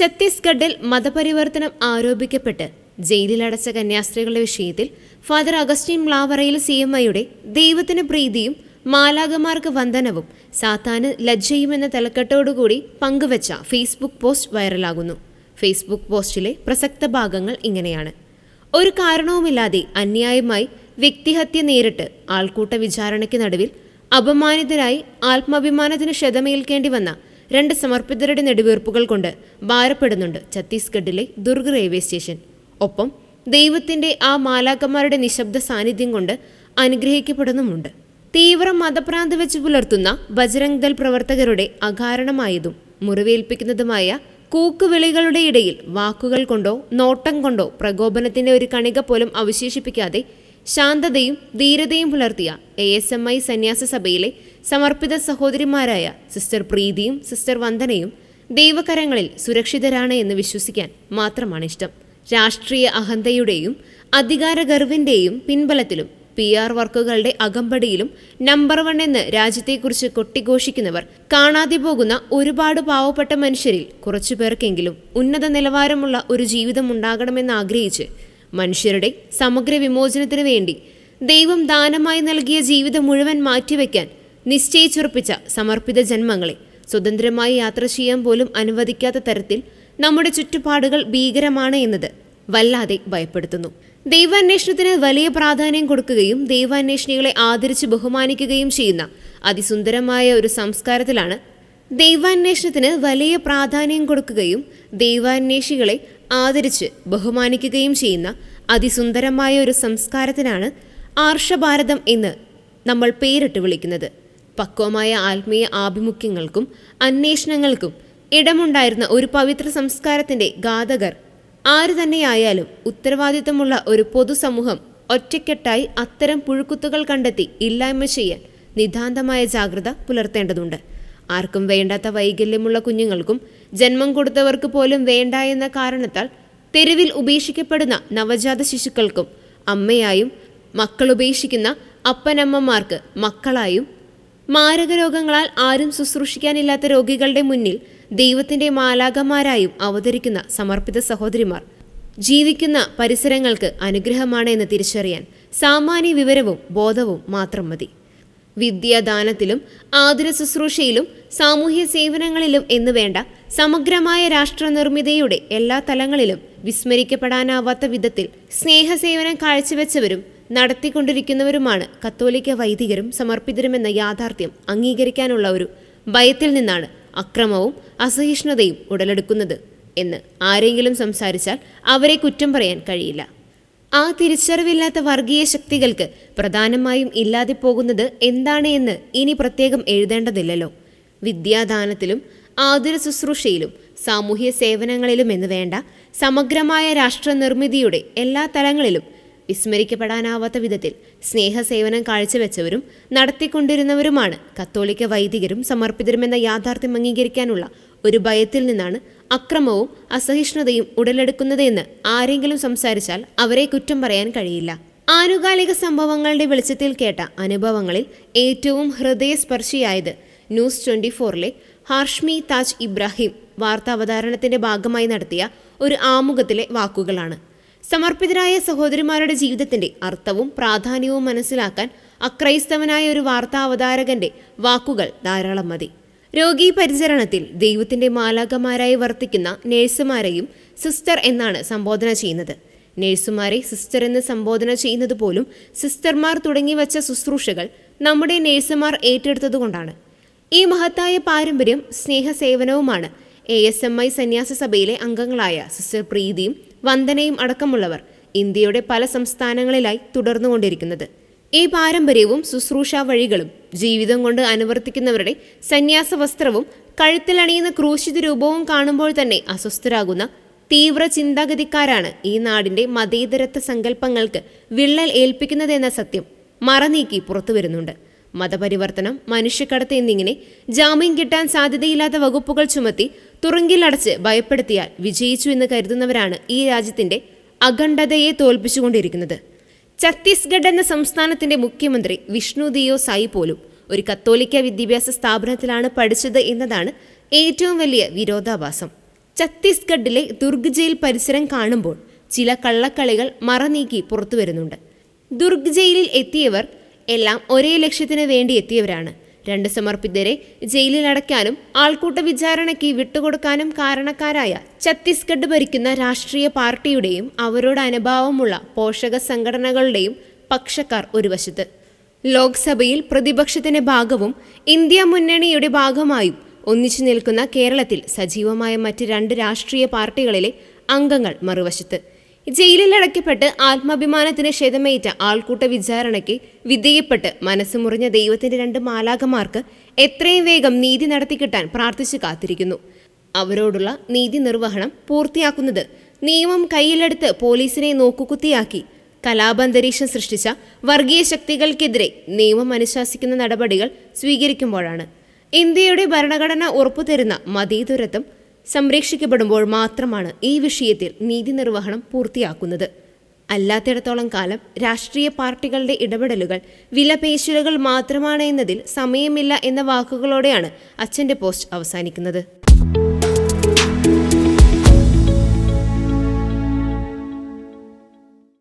ഛത്തീസ്ഗഡിൽ മതപരിവർത്തനം ആരോപിക്കപ്പെട്ട് ജയിലിലടച്ച കന്യാസ്ത്രീകളുടെ വിഷയത്തിൽ Father Augustine Mlavarayil C M ഐയുടെ ദൈവത്തിന് പ്രീതിയും മാലാകമാർക്ക് വന്ദനവും സാത്താന് ലജ്ജയും എന്ന തലക്കെട്ടോടുകൂടി പങ്കുവച്ച ഫേസ്ബുക്ക് പോസ്റ്റ് വൈറലാകുന്നു. ഫേസ്ബുക്ക് പോസ്റ്റിലെ പ്രസക്ത ഭാഗങ്ങൾ ഇങ്ങനെയാണ്. ഒരു കാരണവുമില്ലാതെ അന്യായമായി വ്യക്തിഹത്യ നേരിട്ട് ആൾക്കൂട്ട വിചാരണയ്ക്ക് നടുവിൽ അപമാനിതരായി ആത്മാഭിമാനത്തിന് ക്ഷതമേൽക്കേണ്ടി വന്ന രണ്ട് സമർപ്പിതരുടെ നെടുവീർപ്പുകൾ കൊണ്ട് ഭാരപ്പെടുന്നുണ്ട് ഛത്തീസ്ഗഡിലെ ദുർഗ് റെയിൽവേ സ്റ്റേഷൻ. ഒപ്പം ദൈവത്തിന്റെ ആ മാലാക്കന്മാരുടെ നിശബ്ദ സാന്നിധ്യം കൊണ്ട് അനുഗ്രഹിക്കപ്പെടുന്നുമുണ്ട്. തീവ്ര മതഭ്രാന്തി വെച്ച് പുലർത്തുന്ന ബജരംഗ് ദൾ പ്രവർത്തകരുടെ അകാരണമായതും മുറിവേൽപ്പിക്കുന്നതുമായ കൂക്കുവിളികളുടെ ഇടയിൽ വാക്കുകൾ കൊണ്ടോ നോട്ടം കൊണ്ടോ പ്രകോപനത്തിന്റെ ഒരു കണിക പോലും അവശേഷിപ്പിക്കാതെ ശാന്തതയും ധീരതയും പുലർത്തിയ എ എസ് എം ഐ സന്യാസ സഭയിലെ സമർപ്പിത സഹോദരിമാരായ സിസ്റ്റർ പ്രീതിയും സിസ്റ്റർ വന്ദനയും ദൈവകരങ്ങളിൽ സുരക്ഷിതരാണ് എന്ന് വിശ്വസിക്കാൻ മാത്രമാണ് ഇഷ്ടം. രാഷ്ട്രീയ അഹന്തയുടെയും അധികാരഗർവിന്റെയും പിൻബലത്തിലും പി ആർ വർക്കുകളുടെ അകമ്പടിയിലും നമ്പർ വൺ എന്ന് രാജ്യത്തെക്കുറിച്ച് കൊട്ടിഘോഷിക്കുന്നവർ കാണാതെ പോകുന്ന ഒരുപാട് പാവപ്പെട്ട മനുഷ്യരിൽ കുറച്ചു പേർക്കെങ്കിലും ഉന്നത നിലവാരമുള്ള ഒരു ജീവിതം ഉണ്ടാകണമെന്ന് ആഗ്രഹിച്ച് മനുഷ്യരുടെ സമഗ്ര വിമോചനത്തിനു വേണ്ടി ദൈവം ദാനമായി നൽകിയ ജീവിതം മുഴുവൻ മാറ്റിവെക്കാൻ നിശ്ചയിച്ചുറപ്പിച്ച സമർപ്പിത ജന്മങ്ങളെ. സ്വതന്ത്രമായി യാത്ര ചെയ്യാൻ പോലും അനുവദിക്കാത്ത തരത്തിൽ നമ്മുടെ ചുറ്റുപാടുകൾ ഭീകരമാണ് എന്നത് വല്ലാതെ ഭയപ്പെടുത്തുന്നു. ദൈവാന്വേഷണത്തിന് വലിയ പ്രാധാന്യം കൊടുക്കുകയും ദൈവാന്വേഷണികളെ ആദരിച്ച് ബഹുമാനിക്കുകയും ചെയ്യുന്ന അതിസുന്ദരമായ ഒരു സംസ്കാരത്തിലാണ് ദൈവാന്വേഷണത്തിന് വലിയ പ്രാധാന്യം കൊടുക്കുകയും ദൈവാന്വേഷികളെ ആദരിച്ച് ബഹുമാനിക്കുകയും ചെയ്യുന്ന അതിസുന്ദരമായ ഒരു സംസ്കാരത്തിനാണ് ആർഷഭാരതം എന്ന് നമ്മൾ പേരിട്ട് വിളിക്കുന്നത്. പക്വമായ ആത്മീയ ആഭിമുഖ്യങ്ങൾക്കും അന്വേഷണങ്ങൾക്കും ഇടമുണ്ടായിരുന്ന ഒരു പവിത്ര സംസ്കാരത്തിന്റെ ഘാതകർ. ആരു തന്നെയായാലും ഉത്തരവാദിത്തമുള്ള ഒരു പൊതുസമൂഹം ഒറ്റക്കെട്ടായി അത്തരം പുഴുക്കുത്തുകൾ കണ്ടെത്തി ഇല്ലായ്മ ചെയ്യാൻ നിതാന്തമായ ജാഗ്രത പുലർത്തേണ്ടതുണ്ട്. ആർക്കും വേണ്ടാത്ത വൈകല്യമുള്ള കുഞ്ഞുങ്ങൾക്കും ജന്മം കൊടുത്തവർക്ക് പോലും വേണ്ട എന്ന കാരണത്താൽ തെരുവിൽ ഉപേക്ഷിക്കപ്പെടുന്ന നവജാത ശിശുക്കൾക്കും അമ്മയായും മക്കൾ ഉപേക്ഷിക്കുന്ന അപ്പനമ്മമാർക്ക് മക്കളായും മാരക രോഗങ്ങളാൽ ആരും ശുശ്രൂഷിക്കാനില്ലാത്ത രോഗികളുടെ മുന്നിൽ ദൈവത്തിന്റെ മാലാകമാരായും അവതരിക്കുന്ന സമർപ്പിത സഹോദരിമാർ. ജീവിക്കുന്ന പരിസരങ്ങൾക്ക് അനുഗ്രഹമാണ് എന്ന് തിരിച്ചറിയാൻ സാമാന്യ വിവരവും ബോധവും മാത്രം മതി. വിദ്യാദാനത്തിലും ആതുര ശുശ്രൂഷയിലും സാമൂഹ്യ സേവനങ്ങളിലും എന്നുവേണ്ട സമഗ്രമായ രാഷ്ട്രനിർമ്മിതയുടെ എല്ലാ തലങ്ങളിലും വിസ്മരിക്കപ്പെടാനാവാത്ത വിധത്തിൽ സ്നേഹസേവനം കാഴ്ചവെച്ചവരും നടത്തിക്കൊണ്ടിരിക്കുന്നവരുമാണ്. കത്തോലിക്ക വൈദികരും സമർപ്പിതരുമെന്ന യാഥാർത്ഥ്യം അംഗീകരിക്കാനുള്ള ഒരു ഭയത്തിൽ നിന്നാണ് അക്രമവും അസഹിഷ്ണുതയും ഉടലെടുക്കുന്നത് എന്ന് ആരെങ്കിലും സംസാരിച്ചാൽ അവരെ കുറ്റം പറയാൻ കഴിയില്ല. ആ തിരിച്ചറിവില്ലാത്ത വർഗീയ ശക്തികൾക്ക് പ്രധാനമായും ഇല്ലാതെ പോകുന്നത് എന്താണ് എന്ന് ഇനി പ്രത്യേകം എഴുതേണ്ടതില്ലല്ലോ. വിദ്യാദാനത്തിലും ആതുര ശുശ്രൂഷയിലും സാമൂഹ്യ സേവനങ്ങളിലും എന്ന് വേണ്ട സമഗ്രമായ രാഷ്ട്രനിർമ്മിതിയുടെ എല്ലാ തലങ്ങളിലും വിസ്മരിക്കപ്പെടാനാവാത്ത വിധത്തിൽ സ്നേഹസേവനം കാഴ്ചവെച്ചവരും നടത്തിക്കൊണ്ടിരുന്നവരുമാണ് കത്തോലിക്ക വൈദികരും സമർപ്പിതരുമെന്ന യാഥാർത്ഥ്യം അംഗീകരിക്കാനുള്ള ഒരു ഭയത്തിൽ നിന്നാണ് അക്രമവും അസഹിഷ്ണുതയും ഉടലെടുക്കുന്നതെന്ന് ആരെങ്കിലും സംസാരിച്ചാൽ അവരെ കുറ്റം പറയാൻ കഴിയില്ല. ആനുകാലിക സംഭവങ്ങളുടെ വെളിച്ചത്തിൽ കേട്ട അനുഭവങ്ങളിൽ ഏറ്റവും ഹൃദയസ്പർശിയായത് ന്യൂസ് ട്വന്റി ഫോറിലെ ഹാർഷ്മി താജ് ഇബ്രാഹിം വാർത്താവതാരണത്തിന്റെ ഭാഗമായി നടത്തിയ ഒരു ആമുഖത്തിലെ വാക്കുകളാണ്. സമർപ്പിതരായ സഹോദരിമാരുടെ ജീവിതത്തിന്റെ അർത്ഥവും പ്രാധാന്യവും മനസ്സിലാക്കാൻ അക്രൈസ്തവനായ ഒരു വാർത്താ അവതാരകന്റെ വാക്കുകൾ ധാരാളം മതി. രോഗി പരിചരണത്തിൽ ദൈവത്തിന്റെ മാലാകമാരായി വർത്തിക്കുന്ന നേഴ്സുമാരെയും സിസ്റ്റർ എന്നാണ് സംബോധന ചെയ്യുന്നത്. നേഴ്സുമാരെ സിസ്റ്റർ എന്ന് സംബോധന ചെയ്യുന്നത് പോലും സിസ്റ്റർമാർ തുടങ്ങി വച്ച ശുശ്രൂഷകൾ നമ്മുടെ നേഴ്സുമാർ ഏറ്റെടുത്തതുകൊണ്ടാണ്. ഈ മഹത്തായ പാരമ്പര്യം സ്നേഹസേവനവുമാണ് എ എസ് എം ഐ സന്യാസ സഭയിലെ അംഗങ്ങളായ സിസ്റ്റർ പ്രീതിയും വന്ദനയും അടക്കമുള്ളവർ ഇന്ത്യയുടെ പല സംസ്ഥാനങ്ങളിലായി തുടർന്നുകൊണ്ടിരിക്കുന്നത്. ഈ പാരമ്പര്യവും ശുശ്രൂഷ വഴികളും ജീവിതം കൊണ്ട് അനുവർത്തിക്കുന്നവരുടെ സന്യാസ വസ്ത്രവും കഴുത്തിലണിയുന്ന ക്രൂശിത രൂപവും കാണുമ്പോൾ തന്നെ അസ്വസ്ഥരാകുന്ന തീവ്ര ചിന്താഗതിക്കാരാണ് ഈ നാടിന്റെ മതേതരത്വ സങ്കല്പങ്ങൾക്ക് വിള്ളൽ ഏൽപ്പിക്കുന്നതെന്ന സത്യം മറനീക്കി പുറത്തു വരുന്നുണ്ട് മതപരിവർത്തനം മനുഷ്യക്കടത്ത് എന്നിങ്ങനെ ജാമ്യം കിട്ടാൻ സാധ്യതയില്ലാത്ത വകുപ്പുകൾ ചുമത്തി തുറങ്കിലടച്ച് ഭയപ്പെടുത്തിയാൽ വിജയിച്ചു എന്ന് കരുതുന്നവരാണ് ഈ രാജ്യത്തിന്റെ അഖണ്ഡതയെ തോൽപ്പിച്ചുകൊണ്ടിരിക്കുന്നത്. ഛത്തീസ്ഗഡ് എന്ന സംസ്ഥാനത്തിന്റെ മുഖ്യമന്ത്രി വിഷ്ണു ദിയോ സായി പോലും ഒരു കത്തോലിക്ക വിദ്യാഭ്യാസ സ്ഥാപനത്തിലാണ് പഠിച്ചത് എന്നതാണ് ഏറ്റവും വലിയ വിരോധാഭാസം. ഛത്തീസ്ഗഡിലെ ദുർഗ് ജയിൽ പരിസരം കാണുമ്പോൾ ചില കള്ളക്കളികൾ മറനീക്കി പുറത്തു വരുന്നുണ്ട് ദുർഗ് ജയിലിൽ എത്തിയവർ എല്ലാം ഒരേ ലക്ഷ്യത്തിന് വേണ്ടി എത്തിയവരാണ്. രണ്ട് സമർപ്പിതരെ ജയിലിൽ അടയ്ക്കാനും ആൾക്കൂട്ട വിചാരണയ്ക്ക് വിട്ടുകൊടുക്കാനും കാരണക്കാരായ ഛത്തീസ്ഗഡ് ഭരിക്കുന്ന രാഷ്ട്രീയ പാർട്ടിയുടെയും അവരോട് അനുഭാവമുള്ള പോഷക സംഘടനകളുടെയും പക്ഷക്കാർ ഒരു വശത്ത്. ലോക്സഭയിൽ പ്രതിപക്ഷത്തിന്റെ ഭാഗവും ഇന്ത്യ മുന്നണിയുടെ ഭാഗമായും ഒന്നിച്ചു നിൽക്കുന്ന കേരളത്തിൽ സജീവമായ മറ്റ് രണ്ട് രാഷ്ട്രീയ പാർട്ടികളിലെ അംഗങ്ങൾ മറുവശത്ത്. ജയിലിൽ അടയ്ക്കപ്പെട്ട് ആത്മാഭിമാനത്തിന് ക്ഷതമേറ്റ ആൾക്കൂട്ട വിചാരണയ്ക്ക് വിധേയപ്പെട്ട് മനസ്സുമുറിഞ്ഞ ദൈവത്തിന്റെ രണ്ട് മാലാകമാർക്ക് എത്രയും വേഗം നീതി നടത്തിക്കിട്ടാൻ പ്രാർത്ഥിച്ചു കാത്തിരിക്കുന്നു. അവരോടുള്ള നീതി നിർവഹണം പൂർത്തിയാക്കുന്നത് നിയമം കയ്യിലെടുത്ത് പോലീസിനെ നോക്കുകുത്തിയാക്കി കലാപന്തരീക്ഷം സൃഷ്ടിച്ച വർഗീയ ശക്തികൾക്കെതിരെ നിയമം അനുശാസിക്കുന്ന നടപടികൾ സ്വീകരിക്കുമ്പോഴാണ്. ഇന്ത്യയുടെ ഭരണഘടന ഉറപ്പുതരുന്ന മതീതുരത്വം സംരക്ഷിക്കപ്പെടുമ്പോൾ മാത്രമാണ് ഈ വിഷയത്തിൽ നീതി നിർവഹണം പൂർത്തിയാക്കുന്നത്. അല്ലാത്തിടത്തോളം കാലം രാഷ്ട്രീയ പാർട്ടികളുടെ ഇടപെടലുകൾ വിലപേശലുകൾ മാത്രമാണ് എന്നതിൽ സമയമില്ല എന്ന വാക്കുകളോടെയാണ് അച്ഛന്റെ പോസ്റ്റ് അവസാനിക്കുന്നത്.